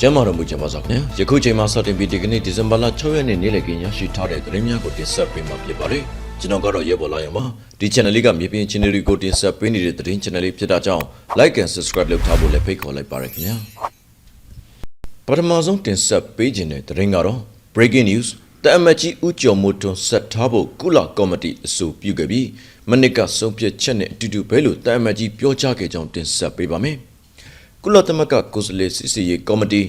ကျမ်းမာတော်မူကြပါစေခင်ဗျာယခုချိန်မှာစတင်ပြီးဒီကနေ့ဒီဇင်ဘာလ6ရက်နေ့နေ့လည်ခင်းရရှိထားတဲ့သတင်းများကိုတင်ဆက်ပေးမှာဖြစ်ပါတယ်ကျွန်တော်ကတော့ရဲဘော်လာရမှာဒီ channel လေးကမြေပြင် channel တွေကိုတင်ဆက်ပေးနေတဲ့သတင်း channel လေးဖြစ်တာကြောင့် like and subscribe လုပ်ထားဖို့လည်းဖိတ်ခေါ်လိုက်ပါရခင်ဗျာပထမဆုံးတင်ဆက်ပေးခြင်းတဲ့သတင်းကတော့ breaking news တအမတ်ကြီးဦးကျော်မိုးထွန်းဆက်ထားဖို့ကုလကော်မတီအဆိုပြုခဲ့ပြီးမနစ်ကဆုံးဖြတ်ချက်နဲ့အတူတူပဲလို့တအမတ်ကြီးပြောကြားခဲ့ကြောင်းတင်ဆက်ပေးပါမယ် ကုလသမဂ္ဂကိုယ်စားလှယ်စစ်စီရေးကော်မတီ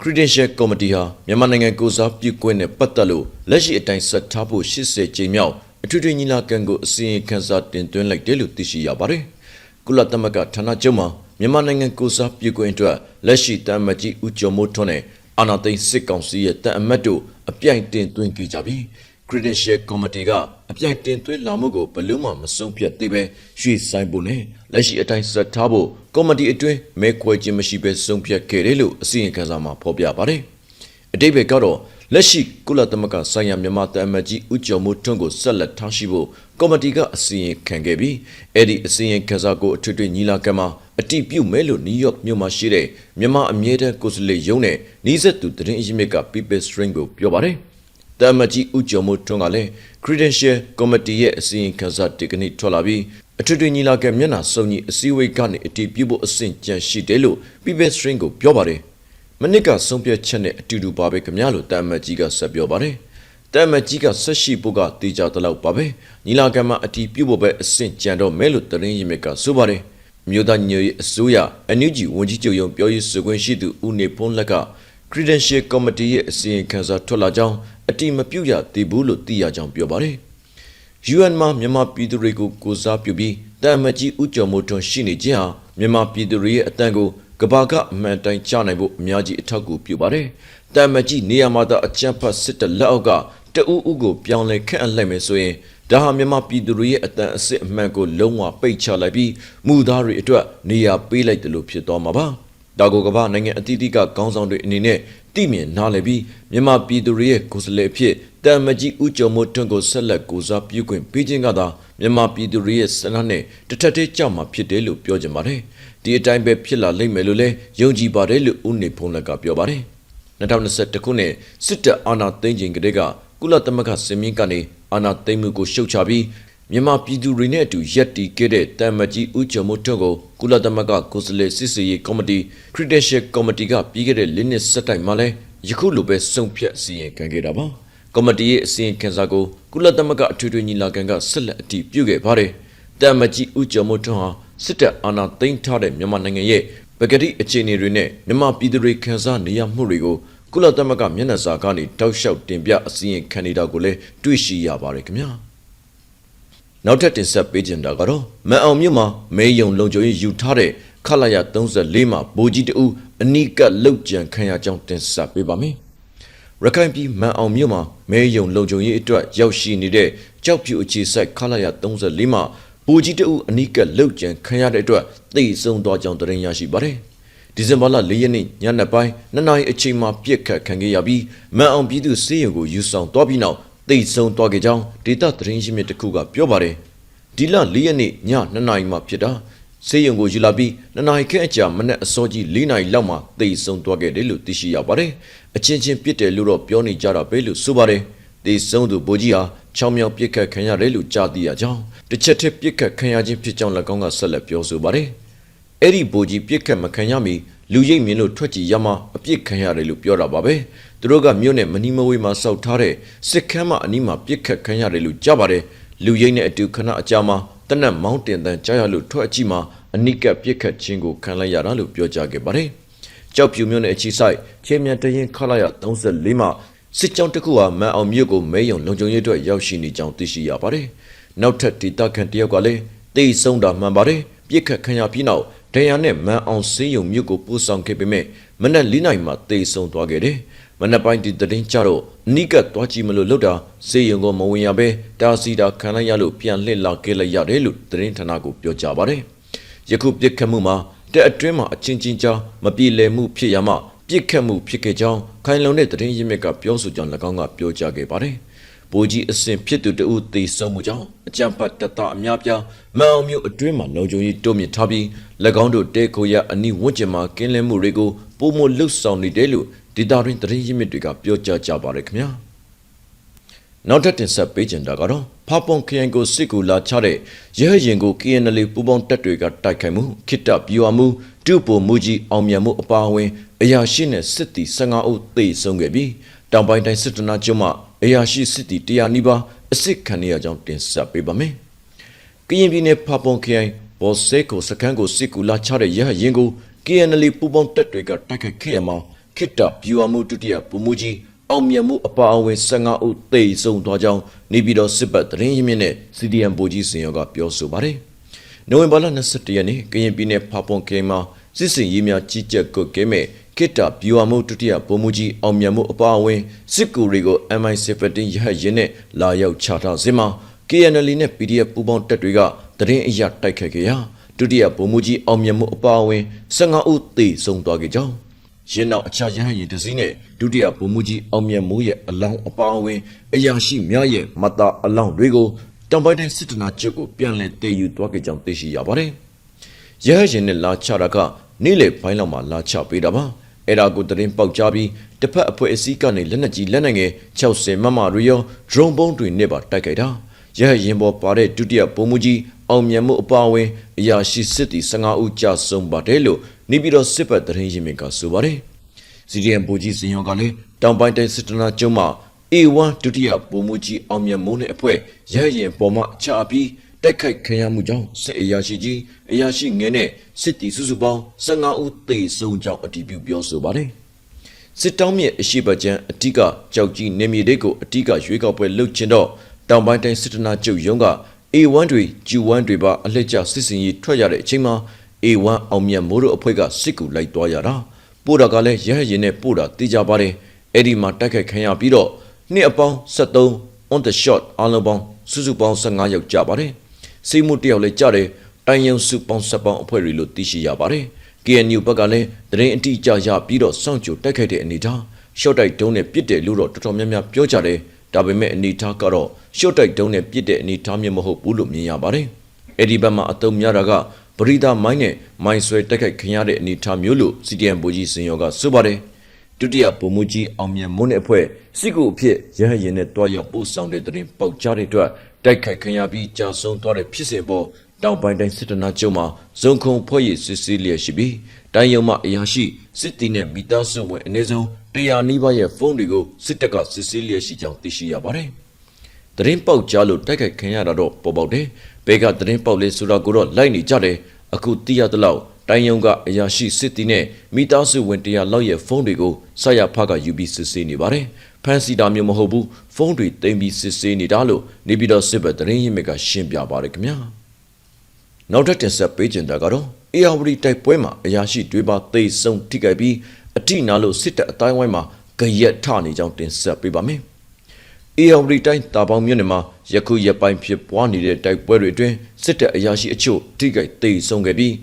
Credential Committee ဟာမြန်မာနိုင်ငံကိုစားပြုခွင့်နဲ့ပတ်သက်လို့လက်ရှိအတိုင်းဆက်ထားဖို့80ကြိမ်မြောက်အထွေထွေညီလာခံကိုအစီရင်ခံစာတင်သွင်းလိုက်တယ်လို့သိရှိရပါတယ်။ကုလသမဂ္ဂဌာနချုပ်မှာမြန်မာနိုင်ငံကိုစားပြုခွင့်အတွက်လက်ရှိတမ္မကြီးဦးကျော်မိုးထွန်းနဲ့အာနာသိန်းစစ်ကောင်စီရဲ့တန်အမတ်တို့အပြိုင်တင်သွင်းကြကြပြီး Credential Committee ကအပြိုင်တင်သွင်းလာမှုကိုဘယ်လို့မှမဆုံးဖြတ်သေးပဲရွှေ့ဆိုင်ဖို့နဲ့လက်ရှိအတိုင်းဆက်ထားဖို့ ကော်မတီအတွင်းမဲခွဲခြင်းမရှိဘဲဆုံးဖြတ်ခဲ့တယ်လို့အစီရင်ခံစာမှာဖော်ပြပါတယ်။အတိတ်ဘက်ကတော့လက်ရှိကုလသမဂ္ဂဆိုင်ရာမြန်မာတမန်ကြီးဦးကျော်မိုးထွန်းကိုဆက်လက်ထားရှိဖို့ကော်မတီကအစီရင်ခံခဲ့ပြီးအဲ့ဒီအစီရင်ခံစာကိုအထွေထွေညီလာခံမှာအတည်ပြုမယ်လို့နယူးယောက်မြို့မှာရှိတဲ့မြန်မာအမြဲတမ်းကိုယ်စားလှယ်ရုံးနဲ့နှီးဆက်သူသတင်းအရင်းမြစ်က People String ကိုပြောပါတယ်။တမန်ကြီးဦးကျော်မိုးထွန်းကလည်း Credential Committee ရဲ့အစီရင်ခံစာဒီကနေ့ထွက်လာပြီးအထွေထွေညီလာခံမျက်နှာစုံကြီးအစည်းအဝေးကနေအတည်ပြုဖို့အဆင့်ကြံရှိတယ်လို့ People String ကိုပြောပါတယ်။မနစ်ကဆုံးဖြတ်ချက်နဲ့အတူတူပါပဲခင်ဗျာလို့တမန်ကြီးကဆက်ပြောပါတယ်။တမန်ကြီးကဆက်ရှိဖို့ကတေချာတလောက်ပါပဲ။ညီလာခံမှာအတည်ပြုဖို့ပဲအဆင့်ကြံတော့မဲလို့တရင်ရင်မြစ်ကဆိုပါတယ်။မြို့သားညွေအစိုးရအန်ယူဂျီဝန်ကြီးချုပ်ရုံးပြောရေးဆိုခွင့်ရှိသူဦးနေဖုံးလက်က Credential Committee ရဲ့အစီရင်ခံစာထွက်လာကြောင်းအတိမပြုတ်ရသေးဘူးလို့သိရကြောင်းပြောပါတယ်။ UN မှာမြန်မာပြည်သူတွေကိုကိုစားပြုပြီးတန်မကြီးဥကြော်မိုးထွန်းရှိနေခြင်းဟာမြန်မာပြည်သူတွေရဲ့အတန်ကိုကဘာကအမှန်တိုင်းချနိုင်ဖို့အများကြီးအထောက်အကူပြုပါတယ်။တန်မကြီးနေရာမှာသာအကြမ်းဖက်စစ်တပ်လက်အောက်ကတအူးဦးကိုပြောင်းလဲခန့်အပ်လိုက်မယ်ဆိုရင်ဒါဟာမြန်မာပြည်သူတွေရဲ့အတန်အစစ်အမှန်ကိုလုံးဝပိတ်ချလိုက်ပြီးမူသားတွေအတွက်နေရာပေးလိုက်တယ်လို့ဖြစ်သွားမှာပါ။ဒါကိုကမ္ဘာနိုင်ငံအသီးသီးကခေါင်းဆောင်တွေအနေနဲ့ တိမြင်နားလည်ပြီးမြန်မာပြည်သူတွေရဲ့ကိုယ်စားလှယ်အဖြစ်တန်မကြီးဦးကျော်မိုးထွန်းကိုဆက်လက်ကိုစားပြုခွင့်ပေးခြင်းကသာမြန်မာပြည်သူတွေရဲ့စနစ်နဲ့တစ်ထက်တည်းကြောက်မှာဖြစ်တယ်လို့ပြောကြပါတယ်။ဒီအတိုင်းပဲဖြစ်လာလိမ့်မယ်လို့လည်းယုံကြည်ပါတယ်လို့ဦးနေဖုံးလက်ကပြောပါတယ်။2021ခုနှစ်စစ်တပ်အာဏာသိမ်းချိန်ကတည်းကကုလသမဂ္ဂစင်မြင့်ကနေအာဏာသိမ်းမှုကိုရှုတ်ချပြီး မြန်မာပြည်သူတွေနဲ့အတူရက်တီခဲ့တဲ့တမ်မကြီးဦးကျော်မိုးထွန်းကိုကုလသမဂ္ဂကိုယ်စားလှယ်စစ်စေးရေးကော်မတီ Credential Committee ကပြီးခဲ့တဲ့လနှစ်စက်တိုင်မှာလဲယခုလိုပဲစုံဖြတ်စီရင်ခံခဲ့တာပါကော်မတီရဲ့အစီရင်ခံစာကိုကုလသမဂ္ဂအထွေထွေညီလာခံကဆက်လက်အတည်ပြုခဲ့ပါတယ်တမ်မကြီးဦးကျော်မိုးထွန်းဟာစစ်တပ်အာဏာသိမ်းထားတဲ့မြန်မာနိုင်ငံရဲ့ပကတိအခြေအနေတွေနဲ့မြန်မာပြည်သူတွေခံစားနေရမှုတွေကိုကုလသမဂ္ဂမျက်နှာစာကနေတောက်လျှောက်တင်ပြအစီရင်ခံနေတာကိုလည်းတွေ့ရှိရပါတယ်ခင်ဗျာ နောက်ထပ်တင်ဆက်ပေးခြင်းတာကတော့မန်အောင်မြို့မှာမဲယုံလုံခြုံရေးယူထားတဲ့ခလာရ34မှာဗိုလ်ကြီးတအူးအနီးကပ်လောက်ကြံခံရကြောင်းတင်ဆက်ပေးပါမယ်ရခိုင်ပြည်မန်အောင်မြို့မှာမဲယုံလုံခြုံရေးအတွက်ရောက်ရှိနေတဲ့ကြောက်ဖြူအခြေစိုက်ခလာရ34မှာဗိုလ်ကြီးတအူးအနီးကပ်လောက်ကြံခံရတဲ့အတွက်သိဆုံးသွားကြောင်းသတင်းရရှိပါတယ်ဒီဇင်ဘာလ၄ရက်နေ့ညနေပိုင်းနှစ်နာရီအချိန်မှာပြစ်ခတ်ခံခဲ့ရပြီးမန်အောင်ပြည်သူစေယုံကိုယူဆောင်သွားပြီးနောက် တိတ်ဆုံးသွားခဲ့ကြောင်းဒေတာသတင်းရင်းမြစ်တစ်ခုကပြောပါတယ်ဒီလ၄ရက်နေ့ည2နာရီမှဖြစ်တာစေယုံကိုယူလာပြီး2နာရီခန့်အကြာမနေ့အစောကြီး4နာရီလောက်မှတိတ်ဆုံးသွားခဲ့တယ်လို့သိရှိရပါတယ်အချင်းချင်းပြစ်တယ်လို့တော့ပြောနေကြတာပဲလို့ဆိုပါတယ်တိတ်ဆုံးသူဗိုလ်ကြီးဟာချောင်းမြောင်ပြစ်ခတ်ခံရတယ်လို့ကြားသိရကြောင်းတစ်ချက်တည်းပြစ်ခတ်ခံရခြင်းဖြစ်ကြောင်း၎င်းကဆက်လက်ပြောဆိုပါတယ်အဲ့ဒီဗိုလ်ကြီးပြစ်ခတ်မခံရမီလူရိပ်မြင်လို့ထွက်ကြည့်ရမှအပြစ်ခံရတယ်လို့ပြောတာပါပဲ သူတို့ကမြို့နဲ့မနီမဝေးမှာစောက်ထားတဲ့စစ်ခမ်းမအနီးမှာပြစ်ခတ်ခံရတယ်လို့ကြားပါတယ်လူရိပ်နဲ့အတူခဏအကြာမှာတနက်မောင်းတင်တန်ကြားရလို့ထွက်အကြည့်မှာအနိကပြစ်ခတ်ခြင်းကိုခံလိုက်ရတာလို့ပြောကြားခဲ့ပါတယ်ကြောက်ဖြူမြို့နယ်အချီဆိုင်ချင်းမြန်တရင်ခလာရ34မှာစစ်ကြောင်းတစ်ခုဟာမန်အောင်မြို့ကိုမဲယုံလုံခြုံရေးအတွက်ရောက်ရှိနေကြောင်းသိရှိရပါတယ်နောက်ထပ်ဒေတာခန်တယောက်ကလည်းတိတ်ဆုံးတာမှန်ပါတယ်ပြစ်ခတ်ခံရပြီးနောက်ဒဏ်ရာနဲ့မန်အောင်စင်းယုံမြို့ကိုပို့ဆောင်ခဲ့ပေမဲ့မနက်၄နာရီမှတေဆုံးသွားခဲ့တယ်။ မနက်ပိုင်းဒီတရင်ကြတော့အနိကသွားကြည့်မလို့လောက်တာစေယုံကိုမဝင်ရပဲတာစီတာခံလိုက်ရလို့ပြန်လှည့်လာခဲ့လိုက်ရတယ်လို့တရင်ဌာနကိုပြောကြားပါတယ်။ယခုပြစ်ခတ်မှုမှာတက်အတွင်းမှာအချင်းချင်းကြားမပြေလည်မှုဖြစ်ရမှပြစ်ခတ်မှုဖြစ်ခဲ့ကြောင်းခိုင်လုံတဲ့တရင်ရင်းမြစ်ကပြောဆိုကြောင်း၎င်းကပြောကြားခဲ့ပါတယ်။ဗိုလ်ကြီးအဆင့်ဖြစ်သူတဦးသေဆုံးမှုကြောင့်အကြံဖတ်တပ်သားအများပြားမန်အောင်မြို့အတွင်းမှာလုံခြုံရေးတိုးမြင့်ထားပြီး၎င်းတို့တဲခိုရအနီးဝန်းကျင်မှာကင်းလင်းမှုတွေကိုပုံမလှုပ်ဆောင်နေတယ်လို့ ဒေတာရင်းသတင်းရင်းမြစ်တွေကပြောကြားကြပါရခင်ဗျာနောက်ထပ်တင်ဆက်ပေးချင်တာကတော့ဖာပွန်ခရိုင်ကိုစစ်ကူလာချတဲ့ရဲရင်ကို KNL ပူပေါင်းတပ်တွေကတိုက်ခိုက်မှုခိတ္တပြူအမှုဒုပိုမူကြီးအောင်မြတ်မှုအပါအဝင်အရာရှိနဲ့စစ်တီ15ဦးသေဆုံးခဲ့ပြီးတောင်ပိုင်းတိုင်းစစ်တနာကျွန်းမှအရာရှိစစ်တီ100နီးပါးအစ်စ်ခံရကြောင်းတင်ဆက်ပေးပါမယ်။ကရင်ပြည်နယ်ဖာပွန်ခရိုင်ဘော်ဆေကိုစခန်းကိုစစ်ကူလာချတဲ့ရဟရင်ကို KNL ပူပေါင်းတပ်တွေကတိုက်ခိုက်ခဲ့ရမှာ ခိတ္တပြူအမှုဒုတိယပုံမှုကြီးအောင်မြတ်မှုအပါအဝင်15ဦးသေဆုံးသွားကြောင်းနေပြည်တော်စစ်ပတ်သတင်းရင်းမြစ်နဲ့ CDM ဗိုလ်ကြီးစင်ရောကပြောဆိုပါတယ်။နိုဝင်ဘာလ21ရက်နေ့ကရင်ပြည်နယ်ဖာပွန်ခရိုင်မှာစစ်စင်ရေးများကြီးကြပ်ကွက်ကဲမဲ့ခိတ္တပြူအမှုဒုတိယပုံမှုကြီးအောင်မြတ်မှုအပါအဝင်စစ်ကူတွေကို MI17 ရဟတ်ရင်နဲ့လာရောက်ချထားစေမှာ KNL နဲ့ PDF ပူးပေါင်းတပ်တွေကသတင်းအရတိုက်ခတ်ခဲ့ရာဒုတိယပုံမှုကြီးအောင်မြတ်မှုအပါအဝင်15ဦးသေဆုံးသွားခဲ့ကြောင်း ရင်းနောက်အခြားရဟန်းရင်တစည်းနဲ့ဒုတိယဗိုလ်မှူးကြီးအောင်မြတ်မိုးရဲ့အလောင်းအပါအဝင်အရာရှိများရဲ့မတာအလောင်းတွေကိုတောင်ပိုင်းတိုင်းစစ်တနာချုပ်ကိုပြန်လည်တည်ယူသွားခဲ့ကြောင်းသိရှိရပါတယ်။ရဟန်းရင်နဲ့လာချတာကနေ့လေပိုင်းလောက်မှာလာချပေးတာပါ။အဲ့ဒါကိုတရင်ပေါက်ကြပြီးတစ်ဖက်အဖွဲ့အစည်းကနေလက်နက်ကြီးလက်နက်ငယ်60မမတွေရော drone ပုံးတွေနဲ့ပါတိုက်ခိုက်တာ။ရဟရင်ပေါ်ပါတဲ့ဒုတိယပုံမှုကြီးအောင်မြတ်မှုအပါအဝင်အရာရှိစစ်တီ15ဦးကြာဆုံးပါတယ်လို့ နေပြည်တော်စစ်ပတ်တရင်ရင်မြစ်ကဆိုပါတယ်။ CDM ဗိုလ်ကြီးစင်ရောကလည်းတောင်ပိုင်းတိုင်းစစ်တနာကျုံးမှာ A1 ဒုတိယပုံမှုကြီးအောင်မြတ်မိုးနဲ့အဖွဲ့ရဟရင်ပေါ်မှချပြီးတိုက်ခိုက်ခံရမှုကြောင့်စစ်အရာရှိကြီးအရာရှိငယ်နဲ့စစ်တီစုစုပေါင်း15ဦးသေဆုံးကြောင်းအတည်ပြုပြောဆိုပါတယ်။စစ်တောင်းမြစ်အရှိပကျန်းအတိကကြောက်ကြီးနေမြေတွေကိုအတိကရွေးကောက်ပွဲလုပ်ချင်တော့တောင်ပိုင်းတိုင်းစစ်တနာကျုပ်ရုံးက A1 တွေ G1 တွေပါအလှည့်ကျစစ်စင်ရေးထွက်ရတဲ့အချိန်မှာ A1 အောင်မြတ်မိုးတို့အဖွဲ့ကစစ်ကူလိုက်သွားရတာပို့တာကလည်းရဟရင်နဲ့ပို့တာသိကြပါတယ်အဲ့ဒီမှာတိုက်ခိုက်ခံရပြီးတော့နှစ်အပေါင်း73 on the shot အားလုံးပေါင်းစုစုပေါင်း15ယောက်ကြပါတယ်စီမှုတယောက်လည်းကြတယ်တိုင်ယုံစုပေါင်းဆက်ပေါင်းအဖွဲ့တွေလို့သိရှိရပါတယ် KNU ဘက်ကလည်းတရင်အတိအကျရပြီးတော့စောင့်ကြိုတိုက်ခိုက်တဲ့အနေထားရှော့တိုက်တုံးနဲ့ပြစ်တယ်လို့တော့တော်တော်များများပြောကြတယ်ဒါပေမဲ့အနေထားကတော့ရှော့တိုက်တုံးနဲ့ပြစ်တဲ့အနေထားမျိုးမဟုတ်ဘူးလို့မြင်ရပါတယ်အဲ့ဒီဘက်မှာအတုံးများတာက ပရိဒါမိုင်းနဲ့မိုင်းဆွဲတိုက်ခိုက်ခင်ရတဲ့အနေအထားမျိုးလို့ CDM ဗိုလ်ကြီးစင်ရောကဆိုပါတယ်ဒုတိယဗိုလ်မှူးကြီးအောင်မြတ်မွန်းတဲ့အဖွဲ့စစ်ကူအဖြစ်ရဟရင်နဲ့တွားရောက်ပို့ဆောင်တဲ့တရင်ပေါက်ကြားတဲ့အတွက်တိုက်ခိုက်ခင်ရပြီးကြာဆုံးသွားတဲ့ဖြစ်စဉ်ပေါ်တောင်ပိုင်းတိုင်းစစ်တနာကျုံမှာဇုံခုံဖွဲ့ရည်စစ်ဆေးလျက်ရှိပြီးတိုင်းရုံမှအရာရှိစစ်တီနဲ့မိသားစုဝင်အနည်းဆုံး100နီးပါးရဲ့ဖုန်းတွေကိုစစ်တပ်ကစစ်ဆေးလျက်ရှိကြောင်းသိရှိရပါတယ်။ တရင်ပေါက်ကြားလို့တိုက်ခိုက်ခင်ရတာတော့ပေါ်ပေါက်တယ်။ဘဲကတရင်ပေါက်လေးဆိုတာကိုတော့လိုက်နေကြတယ်။အခုသိရသလောက်တိုင်းရုံကအရာရှိစစ်တီနဲ့မိသားစုဝင်100လောက်ရဲ့ဖုန်းတွေကိုဆရာဖကယူပြီးစစ်ဆေးနေပါတယ်။ဖန်စီတာမျိုးမဟုတ်ဘူးဖုန်းတွေတင်ပြီးစစ်ဆေးနေတာလို့နေပြည်တော်စစ်ဘက်တရင်ရင်းမြစ်ကရှင်းပြပါတယ်ခင်ဗျာ။နောက်ထပ်တင်ဆက်ပေးချင်တာကတော့အေယာဝတီတိုက်ပွဲမှာအရာရှိတွေပါသိဆုံးထိခိုက်ပြီးအထိနာလို့စစ်တပ်အတိုင်းဝိုင်းမှာကြရက်ထနေကြောင်းတင်ဆက်ပေးပါမယ်။ အေယာဝတီတိုင်းတာပေါင်းမြို့နယ်မှာယခုရက်ပိုင်းဖြစ်ပွားနေတဲ့တိုက်ပွဲတွေအတွင်းစစ်တပ်အရာရှိအချို့ထိခိုက်သိဆုံးခဲ့ပြီး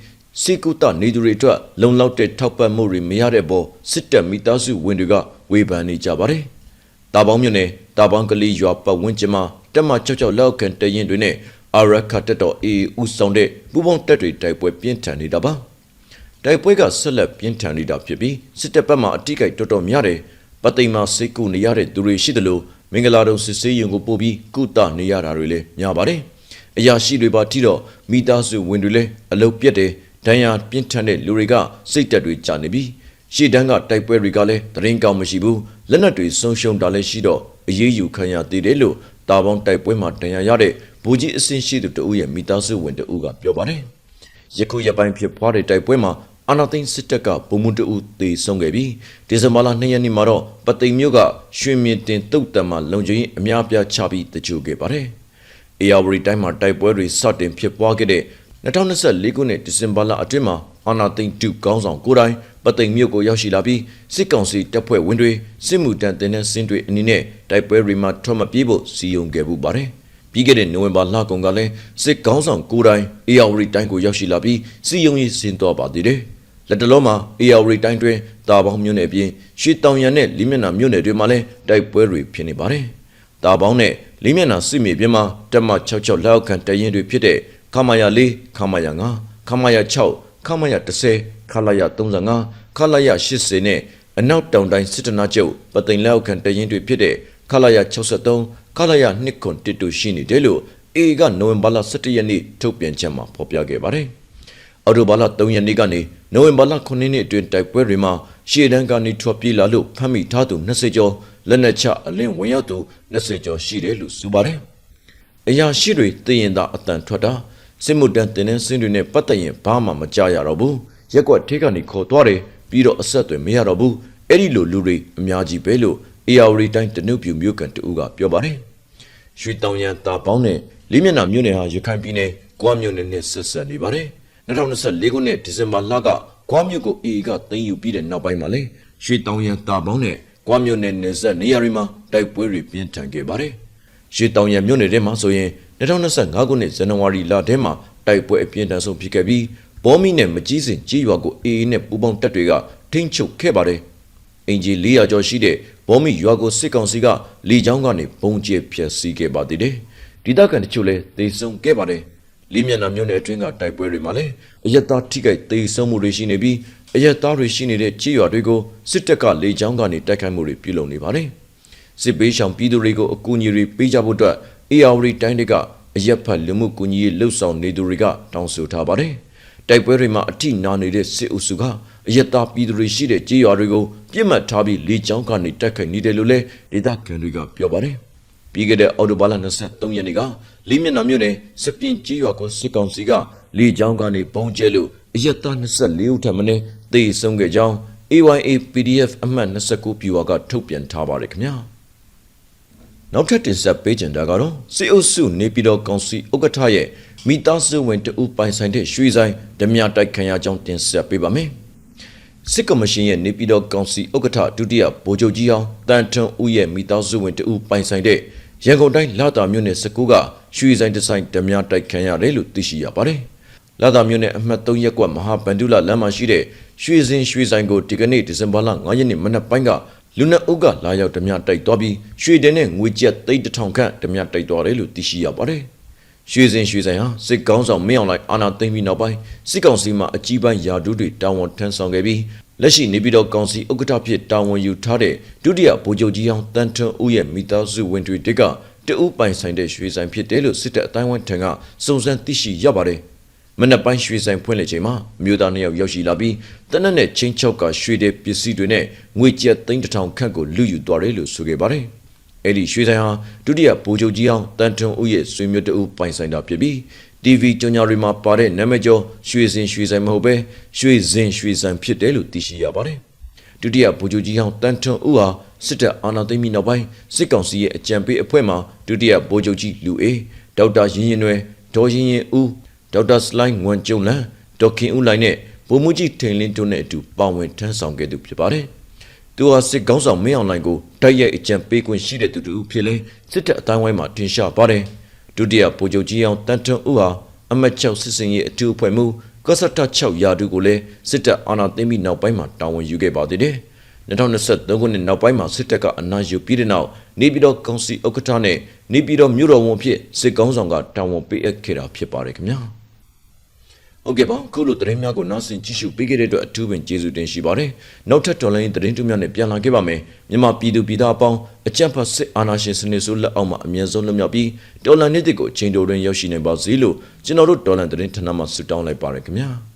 စီကုတနေသူတွေအတွက်လုံလောက်တဲ့ထောက်ပံ့မှုတွေမရတဲ့ပေါ်စစ်တပ်မိသားစုဝင်တွေကဝေဖန်နေကြပါတယ်။တာပေါင်းမြို့နယ်တာပေါင်းကလေးရွာပတ်ဝန်းကျင်မှာတက်မ66လောက်ကန်တရင်တွေနဲ့အာရခတ်တော်အေဥဆောင်တဲ့ပူပေါင်းတက်တွေတိုက်ပွဲပြင်းထန်နေတာပါတိုက်ပွဲကဆက်လက်ပြင်းထန်နေတာဖြစ်ပြီးစစ်တပ်ဘက်မှအတိတ်တော်တော်များတယ်ပသိမ်မှာစိတ်ကူနေရတဲ့သူတွေရှိတယ်လို့ မင်္ဂလာတုံစစ်စေးရင်ကိုပို့ပြီးကုသနေရတာတွေလည်းများပါတယ်အရာရှိတွေပါထိတော့မိသားစုဝင်တွေလည်းအလုတ်ပြက်တယ်ဒဏ်ရာပြင်းထန်တဲ့လူတွေကစိတ်တက်တွေကြာနေပြီးရှေ့တန်းကတိုက်ပွဲတွေကလည်းတရင်ကောင်းမရှိဘူးလက်နက်တွေဆုံးရှုံးတာလည်းရှိတော့အရေးယူခံရသေးတယ်လို့တာပေါင်းတိုက်ပွဲမှာတန်ရာရတဲ့ဘူကြီးအစင်ရှိသူတဦးရဲ့မိသားစုဝင်တဦးကပြောပါတယ်။ယခုရပိုင်းဖြစ်ပွားတဲ့တိုက်ပွဲမှာ အာနာသိန်းစစ်တပ်ကဗိုလ်မှူးတဦးသေဆုံးခဲ့ပြီးဒီဇင်ဘာလ2ရက်နေ့မှာတော့ပသိမ်မြို့ကရွှေမြင့်တင်တုတ်တံမှာလုံခြုံရေးအများပြားချပြီးတကြိုခဲ့ပါတယ်။ AR တိုင်းမှာတိုက်ပွဲတွေစတင်ဖြစ်ပွားခဲ့တဲ့2024ခုနှစ်ဒီဇင်ဘာလအတွင်းမှာအာနာသိန်းဒုကောင်းဆောင်ကိုတိုင်ပသိမ်မြို့ကိုရောက်ရှိလာပြီးစစ်ကောင်စီတပ်ဖွဲ့ဝင်တွေစစ်မှုတန်းတင်တဲ့စင်းတွေအနေနဲ့တိုက်ပွဲတွေမှာထွက်မပြေးဖို့စီယုံခဲ့မှုပါတယ်။ပြီးခဲ့တဲ့နိုဝင်ဘာလကုန်ကလည်းစစ်ကောင်းဆောင်ကိုတိုင်အေယာဝတီတိုင်းကိုရောက်ရှိလာပြီးစီယုံရေးဆင်းသွားပါသေးတယ်။ လက်တလုံးမှာအေယာဝတီတိုင်းတွင်တာပေါင်းမြို့နယ်အပြင်ရွှေတောင်ရံနဲ့လိမျက်နှာမြို့နယ်တွေမှာလည်းတိုက်ပွဲတွေဖြစ်နေပါတယ်။တာပေါင်းနဲ့လေးမျက်နှာစစ်မြေပြင်မှာတက်မ66လက်အောက်ခံတရင်တွေဖြစ်တဲ့ခမာယာ4ခမာယာ5ခမာယာ6ခမာယာ10ခလာယာ35ခလာယာ80နဲ့အနောက်တောင်တိုင်းစစ်တနာချုပ်ပသိမ်လက်အောက်ခံတရင်တွေဖြစ်တဲ့ခလာယာ63ခလာယာ2ခွန်တစ်တူရှိနေတယ်လို့အေကနိုဝင်ဘာလ17ရက်နေ့ထုတ်ပြန်ချက်မှာဖော်ပြခဲ့ပါတယ်။ အော်တိုဘာလ3ရက်နေ့ကနေနိုဝင်ဘာလ9ရက်နေ့အတွင်းတိုက်ပွဲတွေမှာရှေ့တန်းကနေထွက်ပြေးလာလို့ဖမ်းမိထားသူ20ကျော်လက်နက်ချအလင်းဝင်ရောက်သူ20ကျော်ရှိတယ်လို့ဆိုပါတယ်။အရာရှိတွေတည်ရင်သာအတန်ထွက်တာစစ်မှုတန်းတင်တဲ့စင်းတွေနဲ့ပတ်သက်ရင်ဘာမှမကြရတော့ဘူး။ရက်ကွက်ထိပ်ကနေခေါ်သွားတယ်ပြီးတော့အဆက်အသွယ်မရတော့ဘူး။အဲ့ဒီလိုလူတွေအများကြီးပဲလို့ AR တိုင်းတနုပြူမြို့ကန်တူကပြောပါတယ်။ရွှေတောင်ရန်တာပေါင်းနဲ့လေးမျက်နှာမြို့နယ်ဟာရခိုင်ပြည်နယ်ကွာမြို့နယ်နဲ့ဆက်ဆက်နေပါတယ်။ 2024ခုနှစ်ဒီဇင်ဘာလကကွာမြို့ကို AA ကသိမ်းယူပြီးတဲ့နောက်ပိုင်းမှာလေရွှေတောင်ရန်တာပေါင်းနဲ့ကွာမြို့နယ်နယ်ဆက်နေရာတွေမှာတိုက်ပွဲတွေပြင်းထန်ခဲ့ပါတယ်။ရွှေတောင်ရန်မြို့နယ်ထဲမှာဆိုရင်2025ခုနှစ်ဇန်နဝါရီလထဲမှာတိုက်ပွဲအပြင်းထန်ဆုံးဖြစ်ခဲ့ပြီးဘောမီနဲ့မကြီးစင်ကြီးရွာကို AA နဲ့ပူးပေါင်းတပ်တွေကထိန်းချုပ်ခဲ့ပါတယ်။အင်ဂျီ400ကျော်ရှိတဲ့ဘောမီရွာကိုစစ်ကောင်စီကလေကြောင်းကနေပုံကျဲဖျက်ဆီးခဲ့ပါသေးတယ်။ဒေသခံတချို့လည်းသေဆုံးခဲ့ပါတယ်။ လေးမျက်နှာမြို့နယ်အတွင်းကတိုက်ပွဲတွေမှာလည်းအယက်သားထိခိုက်သေဆုံးမှုတွေရှိနေပြီးအယက်သားတွေရှိနေတဲ့ကြေးရွာတွေကိုစစ်တပ်ကလေကြောင်းကနေတိုက်ခိုက်မှုတွေပြုလုပ်နေပါတယ်။စစ်ပေးဆောင်ပြည်သူတွေကိုအကူအညီတွေပေးကြဖို့အတွက် AR တိုင်းတွေကအရက်ဖတ်လူမှုကူညီရေးလှုပ်ဆောင်နေသူတွေကတောင်းဆိုထားပါတယ်။တိုက်ပွဲတွေမှာအထိနာနေတဲ့စစ်အုပ်စုကအယက်သားပြည်သူတွေရှိတဲ့ကြေးရွာတွေကိုပြစ်မှတ်ထားပြီးလေကြောင်းကနေတိုက်ခိုက်နေတယ်လို့လည်းဒေသခံတွေကပြောပါတယ်။ ပြီးခဲ့တဲ့အော်တိုဘာလ23ရက်နေ့ကလေးမျက်နှာမြို့နယ်စပင်ကြေးရွာကိုစစ်ကောင်စီကလေကြောင်းကနေပုံကျဲလို့အယက်သား24ဦးထပ်မင်းသေဆုံးခဲ့ကြောင်း AYA PDF အမှတ်29ပြူဝါကထုတ်ပြန်ထားပါတယ်ခင်ဗျာ။နောက်ထပ်တင်ဆက်ပေးကြတာကတော့စေအုပ်စုနေပြည်တော်ကောင်စီဥက္ကဋ္ဌရဲ့မိသားစုဝင်တဦးပိုင်ဆိုင်တဲ့ရွှေဆိုင်ဓမြတိုက်ခံရကြောင်းတင်ဆက်ပေးပါမယ်။ စစ်ကမရှင်ရဲ့နေပြည်တော်ကောင်စီဥက္ကဋ္ဌဒုတိယဗိုလ်ချုပ်ကြီးအောင်တန်ထွန်းဦးရဲ့မိသားစုဝင်တဦးပိုင်ဆိုင်တဲ့ရန်ကုန်တိုင်းလာတာမြို့နယ်19ကရွှေဆိုင်ဒီဇိုင်းဓမြတိုက်ခံရတယ်လို့သိရှိရပါတယ်။လာတာမြို့နယ်အမှတ်3ရပ်ကွက်မဟာဗန္ဓုလလမ်းမှာရှိတဲ့ရွှေစင်ရွှေဆိုင်ကိုဒီကနေ့ဒီဇင်ဘာလ9ရက်နေ့မနက်ပိုင်းကလူနအုပ်ကလာရောက်ဓမြတိုက်သွားပြီးရွှေတင်နဲ့ငွေကျပ်သိန်းတစ်ထောင်ခန့်ဓမြတိုက်သွားတယ်လို့သိရှိရပါတယ်။ ရွှေစင်ရွှေဆိုင်ဟာစစ်ကောင်းဆောင်မင်းအောင်လှိုင်အာဏာသိမ်းပြီးနောက်ပိုင်းစစ်ကောင်စီမှအကြီးပိုင်းယာဒူးတွေတာဝန်ထမ်းဆောင်ခဲ့ပြီးလက်ရှိနေပြည်တော်ကောင်စီဥက္ကဋ္ဌဖြစ်တာဝန်ယူထားတဲ့ဒုတိယဗိုလ်ချုပ်ကြီးအောင်တန်ထွန်းဦးရဲ့မိသားစုဝင်တွေတက်ကတအူးပိုင်ဆိုင်တဲ့ရွှေဆိုင်ဖြစ်တယ်လို့စစ်တပ်အတိုင်းဝိုင်းထံကစုံစမ်းသိရှိရပါတယ်။မနက်ပိုင်းရွှေဆိုင်ဖွင့်လှစ်ချိန်မှာအမျိုးသားနှစ်ယောက်ရောက်ရှိလာပြီးတနက်နဲ့ချင်းချောက်ကရွှေတဲ့ပစ္စည်းတွေနဲ့ငွေကျပ်သိန်းတစ်ထောင်ခန့်ကိုလူယူသွားတယ်လို့ဆိုခဲ့ပါတယ်။ အဲ့ဒီရွှေဆိုင်ဟာဒုတိယဗိုလ်ချုပ်ကြီးအောင်တန်ထွန်းဦးရဲ့ဆွေမျိုးတအူးပိုင်ဆိုင်တာဖြစ်ပြီး TV ကြောင်ညာတွေမှာပါတဲ့နာမည်ကျော်ရွှေစင်ရွှေဆိုင်မဟုတ်ပဲရွှေစင်ရွှေဆိုင်ဖြစ်တယ်လို့သိရှိရပါတယ်။ဒုတိယဗိုလ်ချုပ်ကြီးအောင်တန်ထွန်းဦးဟာစစ်တပ်အာဏာသိမ်းပြီးနောက်ပိုင်းစစ်ကောင်စီရဲ့အကြံပေးအဖွဲ့မှဒုတိယဗိုလ်ချုပ်ကြီးလူအေဒေါက်တာရင်းရင်ရွယ်ဒေါ်ရင်းရင်ဦးဒေါက်တာစလိုင်းငွန်ကျုံလန်ဒေါက်ခင်ဦးလိုင်နဲ့ဗိုလ်မှူးကြီးထိန်လင်းတို့နဲ့အတူပါဝင်ထမ်းဆောင်ခဲ့သူဖြစ်ပါတယ်။ သူဟာစစ်ကောင်းဆောင်မင်းအောင်လှိုင်ကိုတိုက်ရိုက်အကြံပေးခွင့်ရှိတဲ့သူတူဖြစ်လဲစစ်တပ်အတိုင်းဝိုင်းမှာတင်ရှားပါတယ်။ဒုတိယဗိုလ်ချုပ်ကြီးအောင်တန်ထွန်းဦးဟာအမတ်ချုပ်စစ်စင်ရဲ့အထူးအဖွဲ့မှုကဆတ်တ6ရာထူးကိုလည်းစစ်တပ်အာဏာသိမ်းပြီးနောက်ပိုင်းမှာတာဝန်ယူခဲ့ပါသေးတယ်။2023ခုနှစ်နောက်ပိုင်းမှာစစ်တပ်ကအနာယူပြီးတဲ့နောက်နေပြည်တော်ကောင်စီဥက္ကဋ္ဌနဲ့နေပြည်တော်မြို့တော်ဝန်ဖြစ်စစ်ကောင်းဆောင်ကတာဝန်ပေးအပ်ခဲ့တာဖြစ်ပါတယ်ခင်ဗျာ ဟုတ်ကဲ့ပါခုလိုသတင်းများကိုနားဆင်ကြည့်ရှုပေးခဲ့တဲ့အတွက်အထူးပင်ကျေးဇူးတင်ရှိပါတယ်နောက်ထပ်တော်လိုင်းသတင်းတူများနဲ့ပြန်လာခဲ့ပါမယ်မြန်မာပြည်သူပြည်သားအပေါင်းအကြံဖတ်စစ်အာဏာရှင်စနစ်ဆိုးလက်အောက်မှာအမြဲဆုံးလွတ်မြောက်ပြီးတော်လန်နေ့တွေကိုချိန်တိုတွင်ရောက်ရှိနေပါစေလို့ကျွန်တော်တို့တော်လန်သတင်းဌာနမှဆုတောင်းလိုက်ပါရခင်ဗျာ